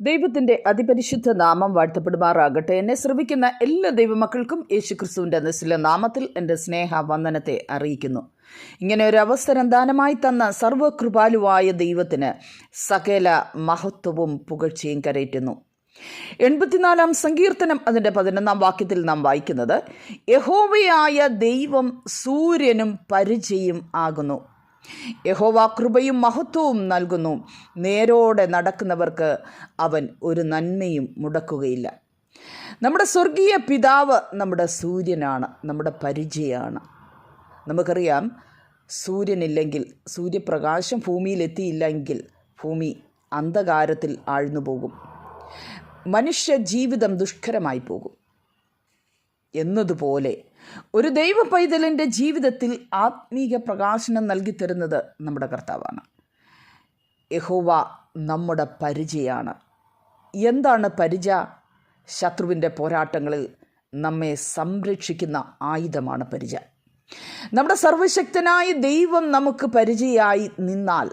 ദൈവത്തിന്റെ അതിപരിശുദ്ധ നാമം വാഴ്ത്തപ്പെടുമാറാകട്ടെ. എന്നെ ശ്രവിക്കുന്ന എല്ലാ ദൈവമക്കൾക്കും യേശുക്രിസ്തുവിന്റെ നിസ്ല നാമത്തിൽ എന്റെ സ്നേഹ വന്ദനത്തെ അറിയിക്കുന്നു. ഇങ്ങനെ ഒരു അവസരം ദാനമായി തന്ന സർവകൃപാലുവായ ദൈവത്തിന് സകല മഹത്വവും പുകഴ്ചയും കരയറ്റുന്നു. എൺപത്തിനാലാം സങ്കീർത്തനം അതിന്റെ പതിനൊന്നാം വാക്യത്തിൽ നാം വായിക്കുന്നത് യഹോവയായ ദൈവം സൂര്യനും പരിചയം ആകുന്നു. യഹോവ കൃപയും മഹത്വവും നൽകുന്നു. നേരോടെ നടക്കുന്നവർക്ക് അവൻ ഒരു നന്മയും മുടക്കുകയില്ല. നമ്മുടെ സ്വർഗീയ പിതാവ് നമ്മുടെ സൂര്യനാണ് നമ്മുടെ പരിചയമാണ് നമുക്കറിയാം സൂര്യനില്ലെങ്കിൽ സൂര്യപ്രകാശം ഭൂമിയിലെത്തിയില്ലെങ്കിൽ ഭൂമി അന്ധകാരത്തിൽ ആഴ്ന്നു പോകും. മനുഷ്യ ജീവിതം ദുഷ്കരമായി പോകും. എന്നതുപോലെ ഒരു ദൈവ പൈതലിന്റെ ജീവിതത്തിൽ ആത്മീക പ്രകാശനം നൽകി തരുന്നത് നമ്മുടെ കർത്താവാണ്. യഹോവ നമ്മുടെ പരിചയാണ്. എന്താണ് പരിച? ശത്രുവിന്റെ പോരാട്ടങ്ങളിൽ നമ്മെ സംരക്ഷിക്കുന്ന ആയുധമാണ് പരിച. നമ്മുടെ സർവശക്തനായ ദൈവം നമുക്ക് പരിചയമായി നിന്നാൽ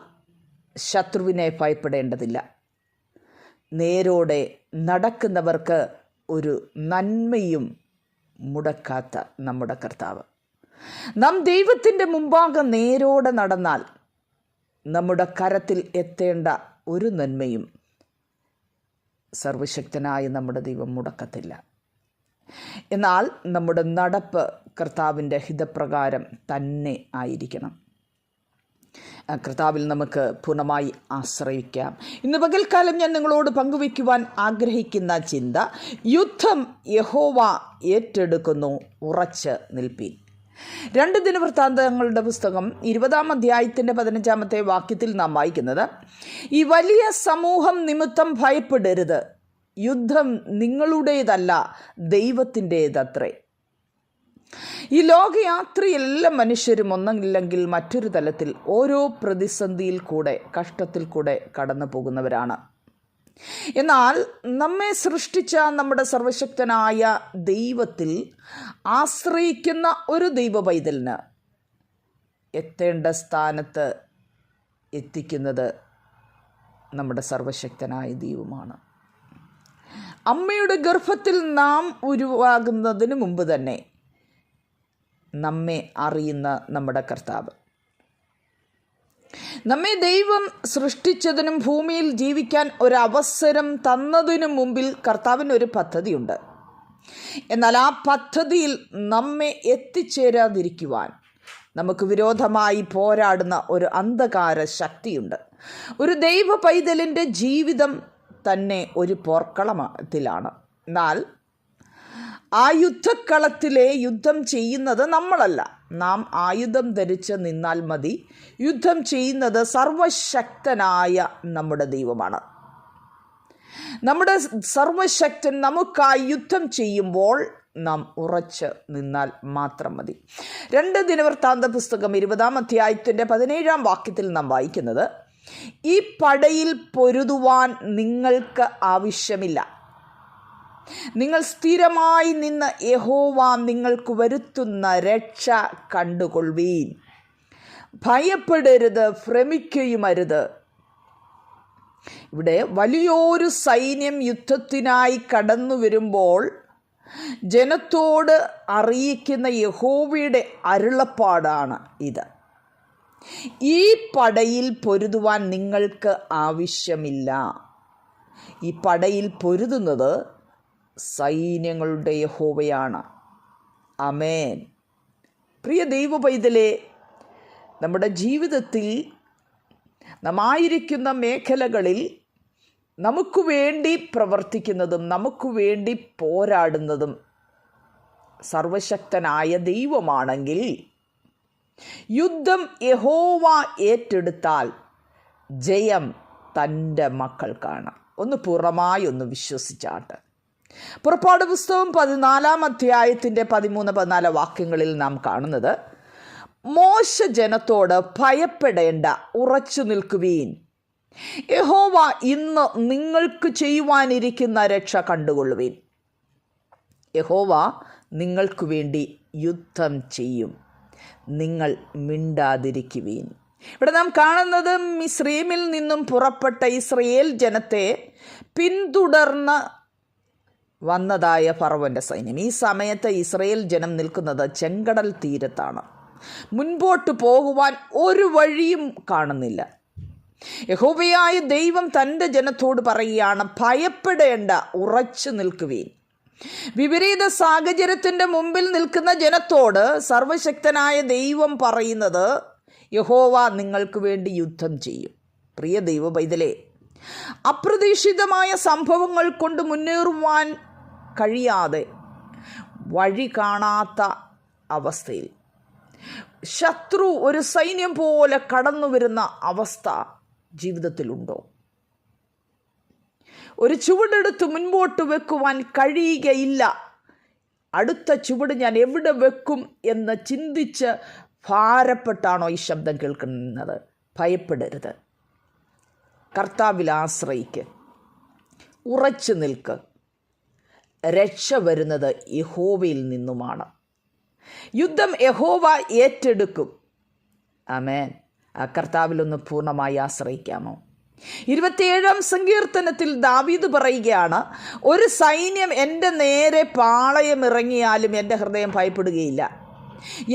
ശത്രുവിനെ ഭയപ്പെടേണ്ടതില്ല. നേരോടെ നടക്കുന്നവർക്ക് ഒരു നന്മയും മുടക്കാത്ത നമ്മുടെ കർത്താവ്. നാം ദൈവത്തിന്റെ മുമ്പാകെ നേരോടെ നടന്നാൽ നമ്മുടെ കരത്തിൽ എത്തേണ്ട ഒരു നന്മയും സർവശക്തനായ നമ്മുടെ ദൈവം മുടക്കത്തില്ല. എന്നാൽ നമ്മുടെ നടപ്പ് കർത്താവിന്റെ ഹിതപ്രകാരം തന്നെ ആയിരിക്കണം. കർത്താവിൽ നമുക്ക് പൂർണമായി ആശ്രയിക്കാം. ഇന്ന് പകൽക്കാലം ഞാൻ നിങ്ങളോട് പങ്കുവയ്ക്കുവാൻ ആഗ്രഹിക്കുന്ന ചിന്ത യുദ്ധം യഹോവ ഏറ്റെടുക്കുന്നു ഉറച്ച് നിൽപ്പീൻ. രണ്ട് ദിനവൃത്താന്തങ്ങളുടെ പുസ്തകം ഇരുപതാം അധ്യായത്തിന്റെ പതിനഞ്ചാമത്തെ വാക്യത്തിൽ നാം വായിക്കുന്നത് ഈ വലിയ സമൂഹം നിമിത്തം ഭയപ്പെടരുത്. യുദ്ധം നിങ്ങളുടേതല്ല ദൈവത്തിന്റേതത്രേ. ഈ ലോകയാത്രയിൽ എല്ലാ മനുഷ്യരും ഒന്നില്ലെങ്കിൽ മറ്റൊരു തലത്തിൽ ഓരോ പ്രതിസന്ധിയിൽ കൂടെ കഷ്ടത്തിൽ കൂടെ കടന്നു പോകുന്നവരാണ്. എന്നാൽ നമ്മെ സൃഷ്ടിച്ച നമ്മുടെ സർവശക്തനായ ദൈവത്തിൽ ആശ്രയിക്കുന്ന ഒരു ദൈവ പൈതലിന് എത്തേണ്ട സ്ഥാനത്ത് എത്തിക്കുന്നത് നമ്മുടെ സർവശക്തനായ ദൈവമാണ്. അമ്മയുടെ ഗർഭത്തിൽ നാം ഉരുവാകുന്നതിന് മുമ്പ് തന്നെ നമ്മെ അറിയുന്ന നമ്മുടെ കർത്താവ്. നമ്മെ ദൈവം സൃഷ്ടിച്ചതിനും ഭൂമിയിൽ ജീവിക്കാൻ ഒരവസരം തന്നതിനു മുമ്പിൽ കർത്താവിന് ഒരു പദ്ധതിയുണ്ട്. എന്നാൽ ആ പദ്ധതിയിൽ നമ്മെ എത്തിച്ചേരാതിരിക്കുവാൻ നമുക്ക് വിരോധമായി പോരാടുന്ന ഒരു അന്ധകാര ശക്തിയുണ്ട്. ഒരു ദൈവ പൈതലിന്റെ ജീവിതം തന്നെ ഒരു പോർക്കളത്തിലാണ് എന്നാൽ ആ യുദ്ധക്കളത്തിലെ യുദ്ധം ചെയ്യുന്നത് നമ്മളല്ല. നാം ആയുധം ധരിച്ച് നിന്നാൽ മതി. യുദ്ധം ചെയ്യുന്നത് സർവശക്തനായ നമ്മുടെ ദൈവമാണ്. നമ്മുടെ സർവശക്തൻ നമുക്കായി യുദ്ധം ചെയ്യുമ്പോൾ നാം ഉറച്ച് നിന്നാൽ മാത്രം മതി. രണ്ട് ദിനവൃത്താന്ത പുസ്തകം ഇരുപതാം അധ്യായത്തിന്റെ പതിനേഴാം വാക്യത്തിൽ നാം വായിക്കുന്നത് ഈ പടയിൽ പൊരുതുവാൻ നിങ്ങൾക്ക് ആവശ്യമില്ല. നിങ്ങൾ സ്ഥിരമായി നിന്ന് യഹോവ നിങ്ങൾക്ക് വരുത്തുന്ന രക്ഷ കണ്ടുകൊള്ളുവീൻ. ഭയപ്പെടരുത് ഭ്രമിക്കുകയുമരുത്. ഇവിടെ വലിയൊരു സൈന്യം യുദ്ധത്തിനായി കടന്നു വരുമ്പോൾ ജനത്തോട് അറിയിക്കുന്ന യഹോവയുടെ അരുളപ്പാടാണ് ഇത്. ഈ പടയിൽ പൊരുതുവാൻ നിങ്ങൾക്ക് ആവശ്യമില്ല. ഈ പടയിൽ പൊരുതുന്നത് സൈന്യങ്ങളുടെ യഹോവയാണ്. അമേൻ പ്രിയ ദൈവ പൈതലെ നമ്മുടെ ജീവിതത്തിൽ നമായിരിക്കുന്ന മേഖലകളിൽ നമുക്ക് വേണ്ടി പ്രവർത്തിക്കുന്നതും നമുക്ക് വേണ്ടി പോരാടുന്നതും സർവശക്തനായ ദൈവമാണെങ്കിൽ യുദ്ധം യഹോവ ഏറ്റെടുത്താൽ ജയം തന്റെ മക്കൾക്കാണ്. ഒന്ന് പുറമായി ഒന്ന് വിശ്വസിച്ചാട്ട്. പുറപ്പാട് പുസ്തകം പതിനാലാം അധ്യായത്തിന്റെ പതിമൂന്ന് പതിനാല് വാക്യങ്ങളിൽ നാം കാണുന്നത് മോശ ജനത്തോട് ഭയപ്പെടേണ്ട ഉറച്ചു നിൽക്കുവീൻ. യഹോവ ഇന്ന് നിങ്ങൾക്ക് ചെയ്യുവാനിരിക്കുന്ന രക്ഷ കണ്ടുകൊള്ളുവീൻ. യഹോവ നിങ്ങൾക്ക് വേണ്ടി യുദ്ധം ചെയ്യും. നിങ്ങൾ മിണ്ടാതിരിക്കുവീൻ. ഇവിടെ നാം കാണുന്നത് മിസ്രീമിൽ നിന്നും പുറപ്പെട്ട ഇസ്രയേൽ ജനത്തെ പിന്തുടർന്ന് വന്നതായ ഫറവന്റെ സൈന്യം. ഈ സമയത്ത് ഇസ്രയേൽ ജനം നിൽക്കുന്നത് ചെങ്കടൽ തീരത്താണ്. മുൻപോട്ട് പോകുവാൻ ഒരു വഴിയും കാണുന്നില്ല. യഹോബയായ ദൈവം തന്റെ ജനത്തോട് പറയുകയാണ് ഭയപ്പെടേണ്ട ഉറച്ചു നിൽക്കുവീൻ. വിപരീത സാഹചര്യത്തിന്റെ മുമ്പിൽ നിൽക്കുന്ന ജനത്തോട് സർവശക്തനായ ദൈവം പറയുന്നത് യഹോവ നിങ്ങൾക്ക് വേണ്ടി യുദ്ധം ചെയ്യും. പ്രിയ ദൈവ പൈതലേ അപ്രതീക്ഷിതമായ സംഭവങ്ങൾ കൊണ്ട് മുന്നേറുവാൻ കഴിയാതെ വഴി കാണാത്ത അവസ്ഥയിൽ. ശത്രു ഒരു സൈന്യം പോലെ കടന്നു വരുന്ന അവസ്ഥ ജീവിതത്തിലുണ്ടോ? ഒരു ചുവടെടുത്ത് മുൻപോട്ട് വെക്കുവാൻ കഴിയുകയില്ല. അടുത്ത ചുവട് ഞാൻ എവിടെ വെക്കും എന്ന് ചിന്തിച്ച് ഭാരപ്പെട്ടാണോ ഈ ശബ്ദം കേൾക്കുന്നത്? ഭയപ്പെടരുത്. കർത്താവിൽ ആശ്രയിക്ക്. ഉറച്ചു നിൽക്ക്. രക്ഷ വരുന്നത് യഹോവയിൽ നിന്നുമാണ്. യുദ്ധം യഹോവ ഏറ്റെടുക്കും. അമേൻ ആ കർത്താവിലൊന്ന് പൂർണമായി ആശ്രയിക്കാമോ? ഇരുപത്തിയേഴാം സങ്കീർത്തനത്തിൽ ദാവീദ് പറയുകയാണ് ഒരു സൈന്യം എന്റെ നേരെ പാളയമിറങ്ങിയാലും എന്റെ ഹൃദയം ഭയപ്പെടുകയില്ല.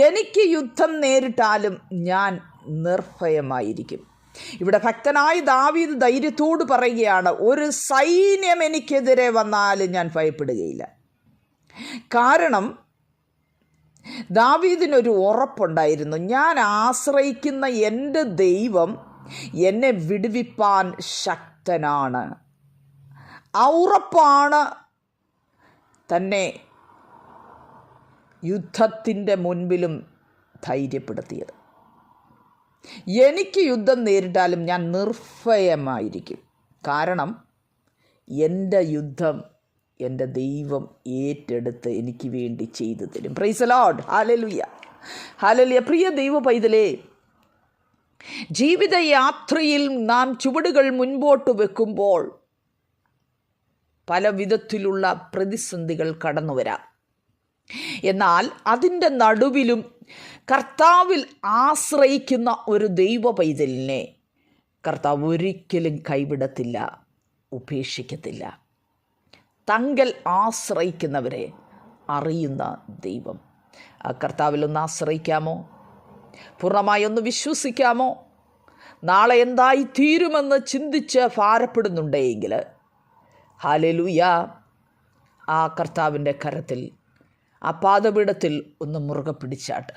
എനിക്ക് യുദ്ധം നേരിട്ടാലും ഞാൻ നിർഭയമായിരിക്കും. ഇവിടെ ഭക്തനായ ദാവീദ് ധൈര്യത്തോട് പറയുകയാണ് ഒരു സൈന്യം എനിക്കെതിരെ വന്നാലും ഞാൻ ഭയപ്പെടുകയില്ല. കാരണം ദാവീദിനൊരു ഉറപ്പുണ്ടായിരുന്നു. ഞാൻ ആശ്രയിക്കുന്ന എന്റെ ദൈവം എന്നെ വിടുവിപ്പാൻ ശക്തനാണ്. ആ ഉറപ്പാണ് തന്നെ യുദ്ധത്തിന്റെ മുൻപിലും ധൈര്യപ്പെടുത്തിയത്. എനിക്ക് യുദ്ധം നേരിട്ടാലും ഞാൻ നിർഭയമായിരിക്കും. കാരണം എന്റെ യുദ്ധം എന്റെ ദൈവം ഏറ്റെടുത്ത് എനിക്ക് വേണ്ടി ചെയ്തു തരും. പ്രൈസ് ലോഡ് ഹാലലുയ ഹാലലുയ പ്രിയ ദൈവ പൈതലേ ജീവിതയാത്രയിൽ നാം ചുവടുകൾ മുൻപോട്ട് വെക്കുമ്പോൾ പല വിധത്തിലുള്ള പ്രതിസന്ധികൾ കടന്നു വരാം എന്നാൽ അതിന്റെ നടുവിലും കർത്താവിൽ ആശ്രയിക്കുന്ന ഒരു ദൈവ പൈതലിനെ കർത്താവ് ഒരിക്കലും കൈവിടത്തില്ല ഉപേക്ഷിക്കത്തില്ല. തങ്കൽ ആശ്രയിക്കുന്നവരെ അറിയുന്ന ദൈവം. ആ കർത്താവിലൊന്ന് ആശ്രയിക്കാമോ? പൂർണമായി ഒന്ന് വിശ്വസിക്കാമോ? നാളെ എന്തായി തീരുമെന്ന് ചിന്തിച്ച് ഭാരപ്പെടുന്നുണ്ടെങ്കിൽ ഹാലലൂയ ആ കർത്താവിന്റെ കരത്തിൽ ആ പാദപീഠത്തിൽ ഒന്ന് മുറുകെ പിടിച്ചാട്ട്.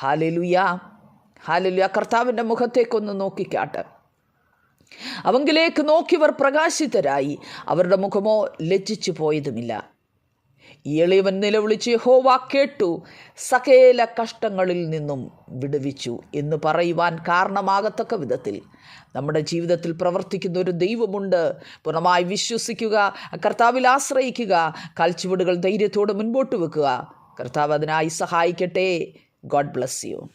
ഹാലലുയാ ഹാലലുയാ കർത്താവിന്റെ മുഖത്തേക്കൊന്ന് നോക്കിക്കാട്ട്. അവങ്കിലേക്ക് നോക്കിയവർ പ്രകാശിതരായി. അവരുടെ മുഖമോ ലജ്ജിച്ചു പോയതുമില്ല. ഈ എളിയവൻ നിലവിളിച്ച് യഹോവ കേട്ടു. സകേല കഷ്ടങ്ങളിൽ നിന്നും വിടുവിച്ചു എന്ന് പറയുവാൻ കാരണമാകത്തക്ക വിധത്തിൽ നമ്മുടെ ജീവിതത്തിൽ പ്രവർത്തിക്കുന്ന ഒരു ദൈവമുണ്ട്. പൂർണമായി വിശ്വസിക്കുക കർത്താവിൽ ആശ്രയിക്കുക കാൽച്ചുവടുകൾ ധൈര്യത്തോടെ മുൻപോട്ട് വെക്കുക. കർത്താവ് അതിനായി സഹായിക്കട്ടെ. God bless you.